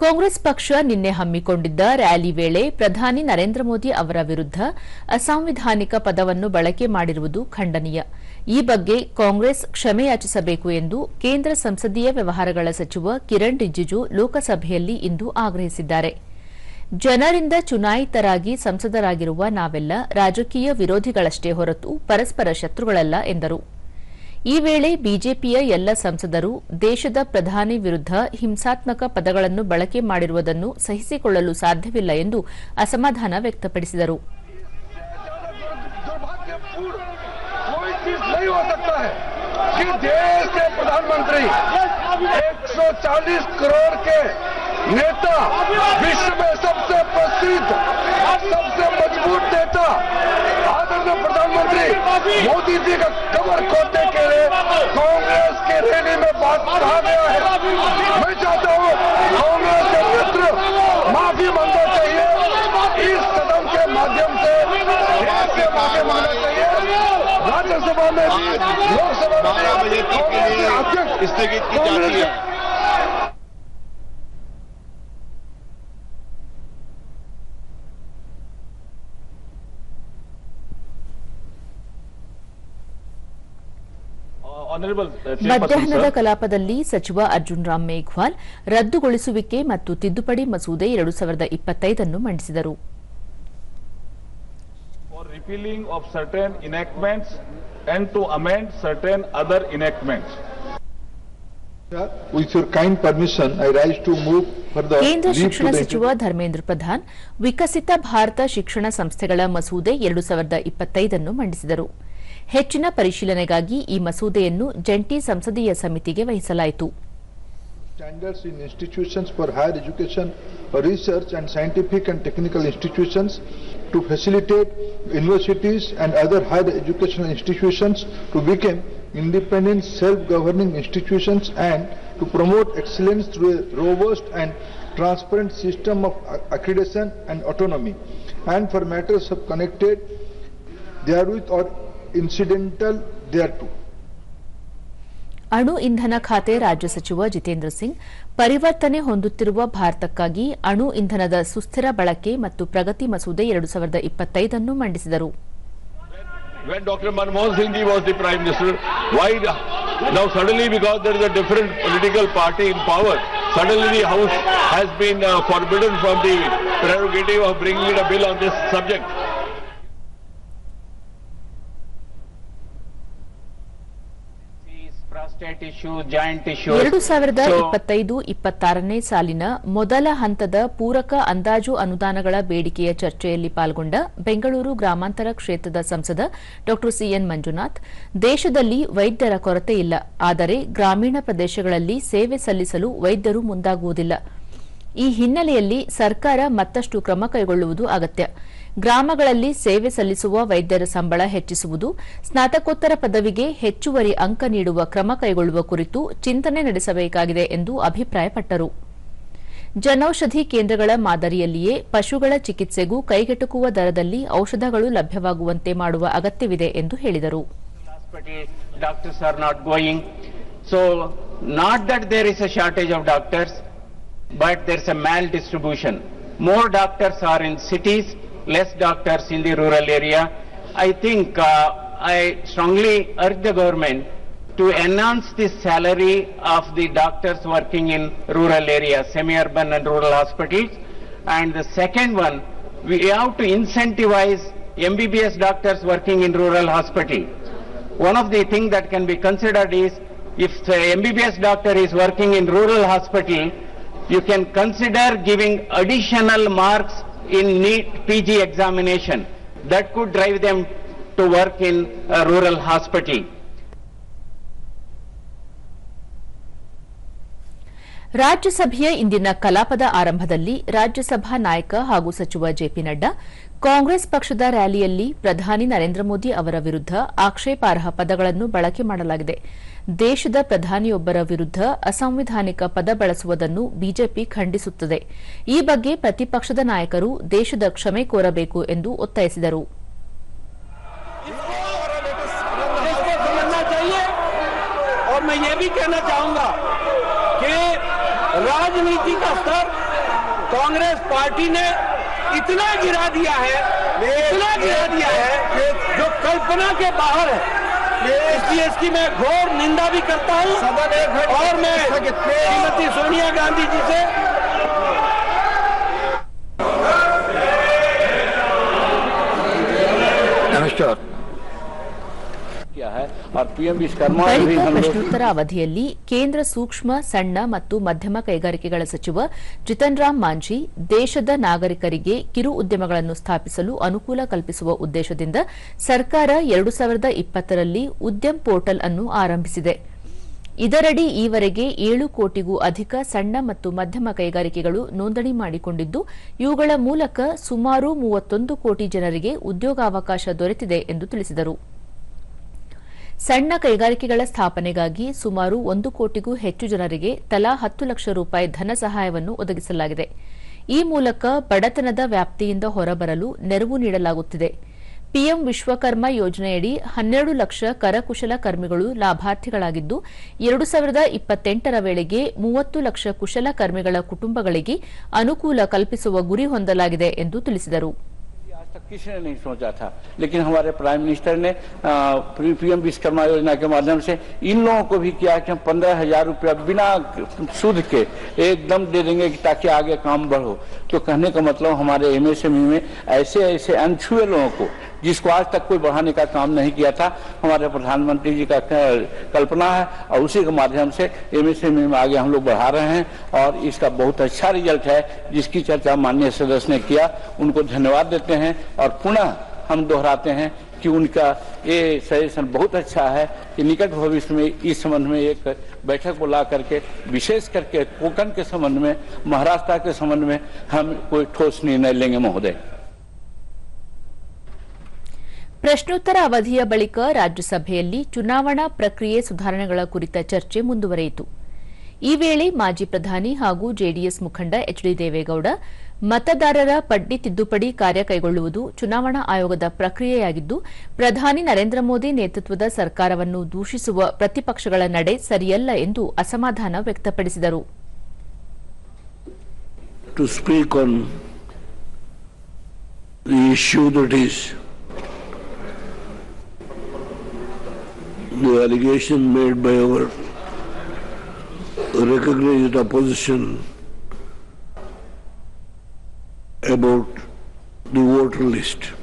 ಕಾಂಗ್ರೆಸ್ ಪಕ್ಷ ನಿನ್ನೆ ಹಮ್ಮಿಕೊಂಡಿದ್ದ ರ್ಯಾಲಿ ವೇಳೆ ಪ್ರಧಾನಿ ನರೇಂದ್ರ ಮೋದಿ ಅವರ ವಿರುದ್ಧ ಅಸಾಂವಿಧಾನಿಕ ಪದವನ್ನು ಬಳಕೆ ಮಾಡಿರುವುದು ಖಂಡನೀಯ. ಈ ಬಗ್ಗೆ ಕಾಂಗ್ರೆಸ್ ಕ್ಷಮೆಯಾಚಿಸಬೇಕು ಎಂದು ಕೇಂದ್ರ ಸಂಸದೀಯ ವ್ಯವಹಾರಗಳ ಸಚಿವ ಕಿರಣ್ ರಿಜಿಜು ಲೋಕಸಭೆಯಲ್ಲಿ ಇಂದು ಆಗ್ರಹಿಸಿದ್ದಾರೆ. ಜನರಿಂದ ಚುನಾಯಿತರಾಗಿ ಸಂಸದರಾಗಿರುವ ನಾವೆಲ್ಲ ರಾಜಕೀಯ ವಿರೋಧಿಗಳಷ್ಟೇ ಹೊರತು ಪರಸ್ಪರ ಶತ್ರುಗಳಲ್ಲ ಎಂದರು. ಈ ವೇಳೆ ಬಿಜೆಪಿಯ ಎಲ್ಲ ಸಂಸದರು ದೇಶದ ಪ್ರಧಾನಿ ವಿರುದ್ಧ ಹಿಂಸಾತ್ಮಕ ಪದಗಳನ್ನು ಬಳಕೆ ಮಾಡಿರುವುದನ್ನು ಸಹಿಸಿಕೊಳ್ಳಲು ಸಾಧ್ಯವಿಲ್ಲ ಎಂದು ಅಸಮಾಧಾನ ವ್ಯಕ್ತಪಡಿಸಿದರು दुर्भाग्यपूर्ण कोई चीज नहीं हो सकता है कि देश के प्रधानमंत्री 140 करोड़ के नेता विश्व में सबसे प्रसिद्ध सबसे मज़बूत नेता आदरणीय प्रधानमंत्री मोदी जी का कमर खोदने के लिए कांग्रेस के रैली में बात कहा गया है। मैं चाहता हूँ कांग्रेस के मित्र माफ़ी मांगना चाहिए इस कदम के माध्यम से देश से माफ़ी मांगना चाहिए। राज्यसभा में भी लोकसभा में भी कांग्रेस के अध्यक्ष स्थगित की जाती है। ಮಧ್ಯಾಹ್ನದ sir. ಕಲಾಪದಲ್ಲಿ ಸಚಿವ ಅರ್ಜುನ್ ರಾಮ್ ಮೇಘ್ವಾಲ್ ರದ್ದುಗೊಳಿಸುವಿಕೆ ಮತ್ತು ತಿದ್ದುಪಡಿ ಮಸೂದೆ ಎರಡು ಸಾವಿರದ ಇಪ್ಪತ್ತೈದನ್ನು ಮಂಡಿಸಿದರು. ಕೇಂದ್ರ ಶಿಕ್ಷಣ ಸಚಿವ ಧರ್ಮೇಂದ್ರ ಪ್ರಧಾನ್ ವಿಕಸಿತ ಭಾರತ ಶಿಕ್ಷಣ ಸಂಸ್ಥೆಗಳ ಮಸೂದೆ ಎರಡು ಸಾವಿರದ ಇಪ್ಪತ್ತೈದನ್ನು ಮಂಡಿಸಿದರು. ಹೆಚ್ಚಿನ ಪರಿಶೀಲನೆಗಾಗಿ ಈ ಮಸೂದೆಯನ್ನು ಜಂಟಿ ಸಂಸದೀಯ ಸಮಿತಿಗೆ ವಹಿಸಲಾಯಿತು standards in institutions for higher education, research and scientific and technical institutions to facilitate universities and other higher educational institutions to become independent self-governing institutions and to promote excellence through a robust and transparent system of accreditation and autonomy and for matters of connected therewith or incidental thereto ಅಣು ಇಂಧನ ಖಾತೆ ರಾಜ್ಯ ಸಚಿವ ಜಿತೇಂದ್ರ ಸಿಂಗ್ ಪರಿವರ್ತನೆ ಹೊಂದುತ್ತಿರುವ ಭಾರತಕ್ಕಾಗಿ ಅಣು ಇಂಧನದ ಸುಸ್ಥಿರ ಬಳಕೆ ಮತ್ತು ಪ್ರಗತಿ ಮಸೂದೆ ಎರಡು ಸಾವಿರದ ಇಪ್ಪತ್ತೈದನ್ನು ಮಂಡಿಸಿದರು. When doctor was the prime suddenly in power suddenly of ಎರಡು ಸಾವಿರದ ಇಪ್ಪತ್ತೈದು ಇಪ್ಪತ್ತಾರನೇ ಸಾಲಿನ ಮೊದಲ ಹಂತದ ಪೂರಕ ಅಂದಾಜು ಅನುದಾನಗಳ ಬೇಡಿಕೆಯ ಚರ್ಚೆಯಲ್ಲಿ ಪಾಲ್ಗೊಂಡ ಬೆಂಗಳೂರು ಗ್ರಾಮಾಂತರ ಕ್ಷೇತ್ರದ ಸಂಸದ ಡಾ ಸಿಎನ್ ಮಂಜುನಾಥ್ ದೇಶದಲ್ಲಿ ವೈದ್ಯರ ಕೊರತೆ ಇಲ್ಲ ಆದರೆ ಗ್ರಾಮೀಣ ಪ್ರದೇಶಗಳಲ್ಲಿ ಸೇವೆ ಸಲ್ಲಿಸಲು ವೈದ್ಯರು ಮುಂದಾಗುವುದಿಲ್ಲ. ಈ ಹಿನ್ನೆಲೆಯಲ್ಲಿ ಸರ್ಕಾರ ಮತ್ತಷ್ಟು ಕ್ರಮ ಕೈಗೊಳ್ಳುವುದು ಅಗತ್ಯ. ಗ್ರಾಮಗಳಲ್ಲಿ ಸೇವೆ ಸಲ್ಲಿಸುವ ವೈದ್ಯರ ಸಂಬಳ ಹೆಚ್ಚಿಸುವುದು, ಸ್ನಾತಕೋತ್ತರ ಪದವಿಗೆ ಹೆಚ್ಚುವರಿ ಅಂಕ ನೀಡುವ ಕ್ರಮ ಕೈಗೊಳ್ಳುವ ಕುರಿತು ಚಿಂತನೆ ನಡೆಸಬೇಕಾಗಿದೆ ಎಂದು ಅಭಿಪ್ರಾಯಪಟ್ಟರು. ಜನೌಷಧಿ ಕೇಂದ್ರಗಳ ಮಾದರಿಯಲ್ಲಿಯೇ ಪಶುಗಳ ಚಿಕಿತ್ಸೆಗೂ ಕೈಗೆಟುಕುವ ದರದಲ್ಲಿ ಔಷಧಗಳು ಲಭ್ಯವಾಗುವಂತೆ ಮಾಡುವ ಅಗತ್ಯವಿದೆ ಎಂದು ಹೇಳಿದರು. But there's a maldistribution. More doctors are in cities, less doctors in the rural area. I think uh, I strongly urge the government to enhance the salary of the doctors working in rural areas, semi-urban and rural hospitals. And the second one, we have to incentivize MBBS doctors working in rural hospital. One of the things that can be considered is if the MBBS doctor is working in rural hospital, you can consider giving additional marks in NEET PG examination. That could drive them to work in a rural hospital. ರಾಜ್ಯಸಭೆಯ ಇಂದಿನ ಕಲಾಪದ ಆರಂಭದಲ್ಲಿ ರಾಜ್ಯಸಭಾ ನಾಯಕ ಹಾಗೂ ಸಚಿವ JP Nadda Congress ಪಕ್ಷದ ರ್ಯಾಲಿಯಲ್ಲಿ ಪ್ರಧಾನಿ ನರೇಂದ್ರ ಮೋದಿ ಅವರ ವಿರುದ್ಧ ಆಕ್ಷೇಪಾರ್ಹ ಪದಗಳನ್ನು ಬಳಕೆ ಮಾಡಲಾಗಿದೆ ದೇಶದ ಪ್ರಧಾನಿಯೊಬ್ಬರ ವಿರುದ್ಧ ಅಸಾಂವಿಧಾನಿಕ ಪದ ಬಳಸುವುದನ್ನು ಬಿಜೆಪಿ ಖಂಡಿಸುತ್ತದೆ ಈ ಬಗ್ಗೆ ಪ್ರತಿಪಕ್ಷದ ನಾಯಕರು ದೇಶದ ಕ್ಷಮೆ ಕೋರಬೇಕು ಎಂದು ಒತ್ತಾಯಿಸಿದರು इसको समझना चाहिए और मैं ये भी कहना चाहूंगा कि राजनीति का स्तर कांग्रेस पार्टी ने इतना गिरा दिया है इतना गिरा दिया है जो कल्पना के बाहर है। इसलिए इसकी मैं घोर निंदा भी करता हूँ। और मैं श्रीमती सोनिया गांधी जी से ಬಳಿಕ ಪ್ರಶ್ನೋತ್ತರ ಅವಧಿಯಲ್ಲಿ ಕೇಂದ್ರ ಸೂಕ್ಷ್ಮ ಸಣ್ಣ ಮತ್ತು ಮಧ್ಯಮ ಕೈಗಾರಿಕೆಗಳ ಸಚಿವ ಜಿತನ್ ರಾಮ್ ಮಾಂಜಿ ದೇಶದ ನಾಗರಿಕರಿಗೆ ಕಿರು ಉದ್ಯಮಗಳನ್ನು ಸ್ಥಾಪಿಸಲು ಅನುಕೂಲ ಕಲ್ಪಿಸುವ ಉದ್ದೇಶದಿಂದ ಸರ್ಕಾರ ಎರಡು ಸಾವಿರದ ಇಪ್ಪತ್ತರಲ್ಲಿ ಉದ್ಯಮ ಪೋರ್ಟಲ್ ಅನ್ನು ಆರಂಭಿಸಿದೆ. ಇದರಡಿ ಈವರೆಗೆ ಏಳು ಕೋಟಿಗೂ ಅಧಿಕ ಸಣ್ಣ ಮತ್ತು ಮಧ್ಯಮ ಕೈಗಾರಿಕೆಗಳು ನೋಂದಣಿ ಮಾಡಿಕೊಂಡಿದ್ದು ಇವುಗಳ ಮೂಲಕ ಸುಮಾರು ಮೂವತ್ತೊಂದು ಕೋಟಿ ಜನರಿಗೆ ಉದ್ಯೋಗಾವಕಾಶ ದೊರೆತಿದೆ ಎಂದು ತಿಳಿಸಿದರು. ಸಣ್ಣ ಕೈಗಾರಿಕೆಗಳ ಸ್ಥಾಪನೆಗಾಗಿ ಸುಮಾರು ಒಂದು ಕೋಟಿಗೂ ಹೆಚ್ಚು ಜನರಿಗೆ ತಲಾ ಹತ್ತು ಲಕ್ಷ ರೂಪಾಯಿ ಧನ ಸಹಾಯವನ್ನು ಒದಗಿಸಲಾಗಿದೆ. ಈ ಮೂಲಕ ಬಡತನದ ವ್ಯಾಪ್ತಿಯಿಂದ ಹೊರಬರಲು ನೆರವು ನೀಡಲಾಗುತ್ತಿದೆ. ಪಿಎಂ ವಿಶ್ವಕರ್ಮ ಯೋಜನೆಯಡಿ ಹನ್ನೆರಡು ಲಕ್ಷ ಕರಕುಶಲ ಕರ್ಮಿಗಳು ಲಾಭಾರ್ಥಿಗಳಾಗಿದ್ದು, ಎರಡು ಸಾವಿರದ ಇಪ್ಪತ್ತೆಂಟರ ವೇಳೆಗೆ ಮೂವತ್ತು ಲಕ್ಷ ಕುಶಲ ಕರ್ಮಿಗಳ ಕುಟುಂಬಗಳಿಗೆ ಅನುಕೂಲ ಕಲ್ಪಿಸುವ ಗುರಿ ಹೊಂದಲಾಗಿದೆ ಎಂದು ತಿಳಿಸಿದರು. तक किसी ने नहीं सोचा था। लेकिन हमारे प्राइम मिनिस्टर ने पीएम विश्वकर्मा योजना के माध्यम से इन लोगों को भी किया कि हम पंद्रह हज़ार रुपया बिना सूद के एकदम दे देंगे ताकि आगे काम बढ़ो। तो कहने का मतलब हमारे एमएसएमई में ऐसे ऐसे अनछुए लोगों को जिसको आज तक कोई बढ़ाने का काम नहीं किया था, हमारे प्रधानमंत्री जी का कल्पना है और उसी के माध्यम से एमएसएमई में आगे हम लोग बढ़ा रहे हैं और इसका बहुत अच्छा रिज़ल्ट है, जिसकी चर्चा माननीय सदस्य ने किया। उनको धन्यवाद देते हैं और पुनः हम दोहराते हैं कि उनका ये सजेशन बहुत अच्छा है कि निकट भविष्य में इस संबंध में एक बैठक बुला करके, विशेष करके कोकन के संबंध में, महाराष्ट्र के संबंध में हम कोई ठोस निर्णय लेंगे, महोदय। ಪ್ರಶ್ನೋತ್ತರ ಅವಧಿಯ ಬಳಿಕ ರಾಜ್ಯಸಭೆಯಲ್ಲಿ ಚುನಾವಣಾ ಪ್ರಕ್ರಿಯೆ ಸುಧಾರಣೆಗಳ ಕುರಿತ ಚರ್ಚೆ ಮುಂದುವರೆಯಿತು. ಈ ವೇಳೆ ಮಾಜಿ ಪ್ರಧಾನಿ ಹಾಗೂ ಜೆಡಿಎಸ್ ಮುಖಂಡ ಎಚ್ ಡಿ ದೇವೇಗೌಡ ಮತದಾರರ ಪಟ್ಟಿ ತಿದ್ದುಪಡಿ ಕಾರ್ಯ ಕೈಗೊಳ್ಳುವುದು ಚುನಾವಣಾ ಆಯೋಗದ ಪ್ರಕ್ರಿಯೆಯಾಗಿದ್ದು, ಪ್ರಧಾನಿ ನರೇಂದ್ರ ಮೋದಿ ನೇತೃತ್ವದ ಸರ್ಕಾರವನ್ನು ದೂಷಿಸುವ ಪ್ರತಿಪಕ್ಷಗಳ ನಡೆ ಸರಿಯಲ್ಲ ಎಂದು ಅಸಮಾಧಾನ ವ್ಯಕ್ತಪಡಿಸಿದರು. The issue the allegation made by our recognized opposition about the voter list.